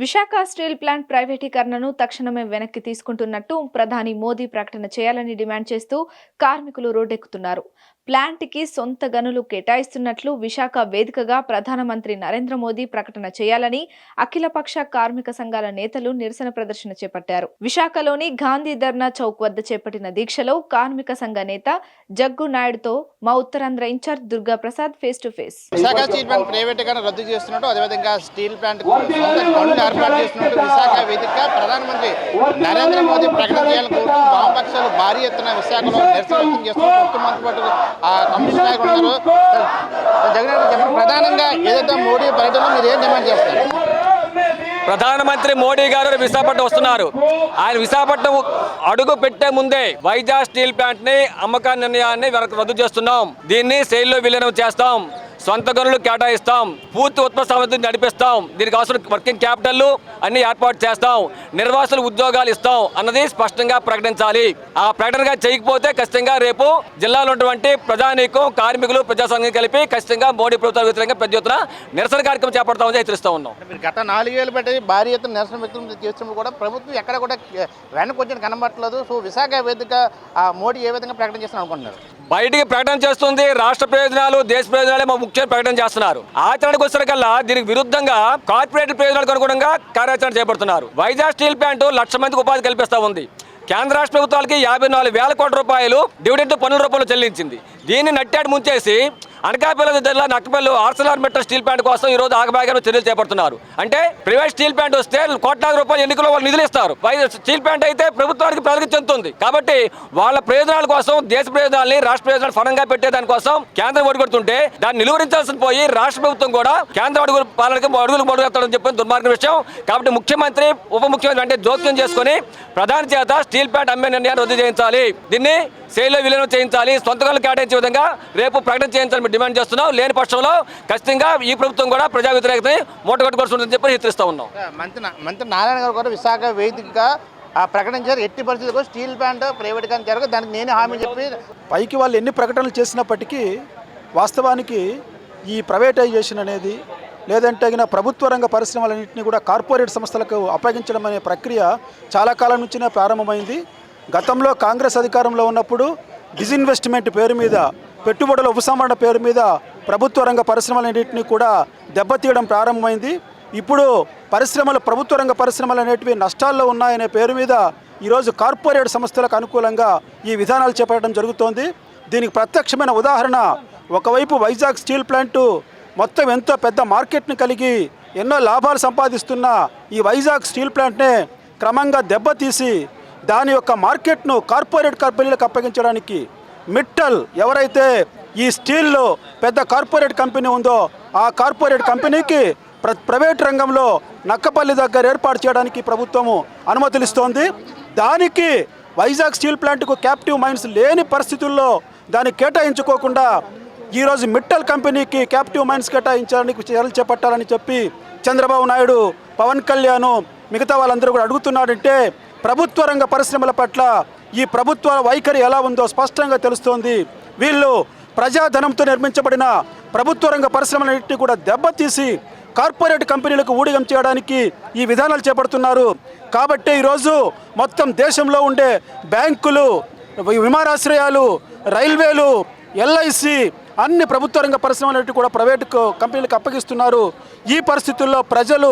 Visakha steel plant ప్రైవేటీకరణను తక్షణమే వెనక్కి తీసుకుంటున్నట్టు ప్రధాని మోదీ ప్రకటన చేయాలని డిమాండ్ చేస్తూ కార్మికులు రోడ్డెక్కుతున్నారు. ప్లాంట్కి సొంత గనులు కేటాయిస్తున్నట్లు విశాఖ వేదికగా ప్రధానమంత్రి నరేంద్ర మోదీ ప్రకటన చేయాలని అఖిలపక్ష కార్మిక సంఘాల నేతలు నిరసన ప్రదర్శన చేపట్టారు. విశాఖలోని గాంధీ ధర్నా చౌక్ వద్ద చేపట్టిన దీక్షలో కార్మిక సంఘ నేత జగ్గు నాయుడుతో మా Uttarandhra in charge Durga Prasad face to face. Visakha steel plant ప్రైవేట్గా రద్దు చేస్తున్నట్టు అదేవిధంగా స్టీల్ ప్లాంట్ ఏర్పాటు చేస్తున్నట్టు విశాఖ వేదికగా ప్రధానమంత్రి నరేంద్ర మోదీ ప్రకటన చేయాలని కోరుతూ వామపక్షాలు భారీ ఎత్తున విశాఖలో నిరసన వ్యక్తం చేస్తున్నారు. ముఖ్యమంత్రి మంత్రి ఆ కమ్యూనిస్ట్ నాయకులు ఉన్నారు. జగన్ గారు ప్రధానంగా ఏదైతే మోడీ పర్యటనలో మీరు ఏం డిమాండ్ చేస్తారు? ప్రధానమంత్రి మోడీ గారు విశాఖపట్నం వస్తున్నారు. ఆయన విశాఖపట్నం అడుగు పెట్టే ముందే వైజాగ్ స్టీల్ ప్లాంట్ని అమ్మకాల నిర్ణయాన్ని రద్దు చేస్తున్నాం. దీన్ని శైలిలో విలీనం చేస్తాం. సొంత గనులు కేటాయిస్తాం పూర్తి ఉత్పత్తి సామర్థ్యం నడిపిస్తాం దీనికి అవసరం వర్కింగ్ క్యాపిటల్ అన్ని ఏర్పాటు చేస్తాం నిర్వాసులు ఉద్యోగాలు ఇస్తాం అన్నది స్పష్టంగా ప్రకటించాలి. ఆ ప్రకటనగా చేయకపోతే ఖచ్చితంగా రేపు జిల్లాలో ఉన్నటువంటి ప్రజానీకం కార్మికులు ప్రజాసంఘం కలిపి ఖచ్చితంగా మోడీ ప్రభుత్వం వ్యతిరేకంగా పెద్ద ఎత్తున నిరసన కార్యక్రమం చేపడతామని హెచ్చరిస్తూ ఉన్నాం. మీరు గత నాలుగేళ్ళు పెట్టి భారీ ఎత్తున నిరసన వ్యక్తం చేస్తున్నప్పుడు కూడా ప్రభుత్వం ఎక్కడ కూడా వెనక్కి వచ్చి కనబట్టలేదు సో విశాఖ వేదిక ఆ మోడీ ఏ విధంగా ప్రకటన చేస్తున్నారు అనుకుంటున్నారు? బయటికి ప్రకటన చేస్తుంది. రాష్ట్ర ప్రయోజనాలు దేశ ప్రయోజనాలే మా ముఖ్య ప్రకటన చేస్తున్నారు. ఆచరణకు వచ్చేసరికల్లా దీనికి విరుద్ధంగా కార్పొరేట్ ప్రయోజనాలకు అనుగుణంగా కార్యాచరణ చేపడుతున్నారు. వైజాగ్ స్టీల్ ప్లాంట్ లక్ష మందికి ఉపాధి కల్పిస్తూ ఉంది. కేంద్ర రాష్ట్ర ప్రభుత్వాలకి యాభై నాలుగు వేల కోట్ల రూపాయలు డివిడెంట్ పన్నుల రూపంలో చెల్లించింది. దీన్ని నట్టాడు ముంచేసి అనకాపల్లి జిల్లా నక్కపల్లి ఆర్సలార్ మెట్రో స్టీల్ ప్లాంట్ కోసం ఈరోజు రోజు ఆగబాగా చర్యలు చేపడుతున్నారు. అంటే ప్రైవేట్ స్టీల్ ప్లాంట్ వస్తే కోట్లాది రూపాయలు ఎన్నికల్లో వాళ్ళు నిధులు ఇస్తారు. స్టీల్ ప్లాంట్ అయితే ప్రభుత్వానికి ప్రజలకు చెందుతుంది. కాబట్టి వాళ్ళ ప్రయోజనాల కోసం దేశ ప్రయోజనాల్ని రాష్ట్ర ప్రయోజనాలు ఫలంగా పెట్టేదానికోసం కేంద్రం ఒడిగొడుతుంటే దాన్ని నిలువరించాల్సిన పోయి రాష్ట్ర ప్రభుత్వం కూడా కేంద్ర అడుగుల పాలనకి అడుగులు మొదలుపెట్టడం చెప్పిన దుర్మార్గం విషయం. కాబట్టి ముఖ్యమంత్రి ఉప ముఖ్యమంత్రి అంటే జోక్యం చేసుకొని ప్రధాని చేత స్టీల్ ప్లాంట్ అమ్మే నిర్ణయాన్ని రద్దు చేయించాలి. దీన్ని శైలిలో విలీనం చేయించాలి. సొంతకాలు కేటాయించి విధంగా రేపు ప్రకటన చేయించాలని మేము డిమాండ్ చేస్తున్నాం. లేని పక్షంలో ఖచ్చితంగా ఈ ప్రభుత్వం కూడా ప్రజా వ్యతిరేకతని మూటగట్టుకోవాల్సి చెప్పి హెచ్చరిస్తూ ఉన్నాం. మంత్రి మంత్రి నారాయణ గారు కూడా విశాఖ వేదికగా ఆ ప్రకటించారు ఎట్టి పరిస్థితుల్లో స్టీల్ ప్లాంట్ ప్రైవేట్గా జరగదు. దానికి నేను హామీ చెప్పి పైకి వాళ్ళు ఎన్ని ప్రకటనలు చేసినప్పటికీ వాస్తవానికి ఈ ప్రైవేటైజేషన్ అనేది లేదంటే తగిన ప్రభుత్వ రంగ పరిశ్రమలన్నింటినీ కూడా కార్పొరేట్ సంస్థలకు అప్పగించడం అనే ప్రక్రియ చాలా కాలం నుంచినే ప్రారంభమైంది. గతంలో కాంగ్రెస్ అధికారంలో ఉన్నప్పుడు డిజిన్వెస్ట్మెంట్ పేరు మీద పెట్టుబడుల ఉపసంహరణ పేరు మీద ప్రభుత్వ రంగ పరిశ్రమలన్నింటినీ కూడా దెబ్బతీయడం ప్రారంభమైంది. ఇప్పుడు పరిశ్రమలు ప్రభుత్వ రంగ పరిశ్రమలు అనేటివి నష్టాల్లో ఉన్నాయనే పేరు మీద ఈరోజు కార్పొరేట్ సంస్థలకు అనుకూలంగా ఈ విధానాలు చేపట్టడం జరుగుతోంది. దీనికి ప్రత్యక్షమైన ఉదాహరణ ఒకవైపు వైజాగ్ స్టీల్ ప్లాంటు మొత్తం ఎంతో పెద్ద మార్కెట్ని కలిగి ఎన్నో లాభాలు సంపాదిస్తున్న ఈ వైజాగ్ స్టీల్ ప్లాంట్నే క్రమంగా దెబ్బతీసి దాని యొక్క మార్కెట్ను కార్పొరేట్ కంపెనీలకు అప్పగించడానికి మిట్టల్ ఎవరైతే ఈ స్టీల్లో పెద్ద కార్పొరేట్ కంపెనీ ఉందో ఆ కార్పొరేట్ కంపెనీకి ప్ర ప్రైవేట్ రంగంలో నక్కపల్లి దగ్గర ఏర్పాటు చేయడానికి ప్రభుత్వము అనుమతులు దానికి వైజాగ్ స్టీల్ ప్లాంట్కు క్యాప్టివ్ మైన్స్ లేని పరిస్థితుల్లో దాన్ని కేటాయించుకోకుండా ఈరోజు మిట్టల్ కంపెనీకి క్యాప్టివ్ మైన్స్ కేటాయించడానికి చర్యలు చేపట్టాలని చెప్పి చంద్రబాబు నాయుడు పవన్ కళ్యాణ్ మిగతా వాళ్ళందరూ కూడా అడుగుతున్నాడంటే ప్రభుత్వ రంగ పరిశ్రమల పట్ల ఈ ప్రభుత్వ వైఖరి ఎలా ఉందో స్పష్టంగా తెలుస్తోంది. వీళ్ళు ప్రజాధనంతో నిర్మించబడిన ప్రభుత్వ రంగ పరిశ్రమలన్నింటినీ కూడా దెబ్బతీసి కార్పొరేట్ కంపెనీలకు ఊడిగం చేయడానికి ఈ విధానాలు చేపడుతున్నారు. కాబట్టి ఈరోజు మొత్తం దేశంలో ఉండే బ్యాంకులు విమానాశ్రయాలు రైల్వేలు ఎల్ఐసి అన్ని ప్రభుత్వ రంగ పరిశ్రమలన్నిటి కూడా ప్రైవేట్ కంపెనీలకు అప్పగిస్తున్నారు. ఈ పరిస్థితుల్లో ప్రజలు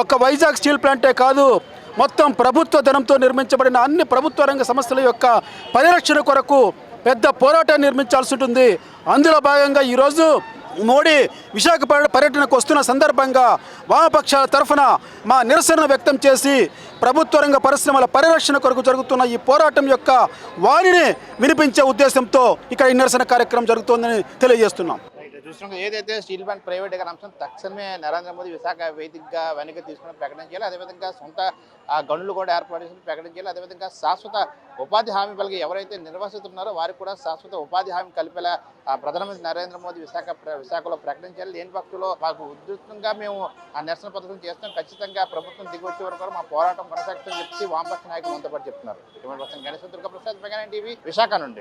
ఒక్క వైజాగ్ స్టీల్ ప్లాంటే కాదు మొత్తం ప్రభుత్వ ధనంతో నిర్మించబడిన అన్ని ప్రభుత్వ రంగ సంస్థల యొక్క పరిరక్షణ కొరకు పెద్ద పోరాటం నిర్మించాల్సి ఉంటుంది. అందులో భాగంగా ఈరోజు మోడీ విశాఖపట్నం పర్యటనకు వస్తున్న సందర్భంగా వామపక్షాల తరఫున మా నిరసన వ్యక్తం చేసి ప్రభుత్వ రంగ పరిశ్రమల పరిరక్షణ కొరకు జరుగుతున్న ఈ పోరాటం యొక్క వారిని వినిపించే ఉద్దేశంతో ఇక్కడ ఈ నిరసన కార్యక్రమం జరుగుతోందని తెలియజేస్తున్నాం. చూస్తున్నాం ఏదైతే స్టీల్ ప్లాంట్ ప్రైవేటీకరణ అంశం తక్షణమే నరేంద్ర మోదీ విశాఖ వేదికగా వెనక్కి తీసుకుని ప్రకటన చేయాలి. అదేవిధంగా సొంత గనులు కూడా ఏర్పాటు చేసి ప్రకటన చేయాలి. అదేవిధంగా శాశ్వత ఉపాధి హామీ పలికి ఎవరైతే నిర్వహిస్తున్నారో వారికి కూడా శాశ్వత ఉపాధి హామీ కలిపేలా ప్రధానమంత్రి నరేంద్ర మోదీ విశాఖ విశాఖలో ప్రకటన చేయాలి. లేని పక్షంలో మాకు ఉధృతంగా మేము ఆ నిరసన పథకం చేస్తాం ఖచ్చితంగా ప్రభుత్వం దిగువచ్చే వరకు మా పోరాటం కొనసాగుతుందని చెప్పి వామపక్ష నాయకులు మనతో పాటు చెప్తున్నారు. గణేష్ దుర్గా ప్రసాద్ టీవీ విశాఖ నుండి.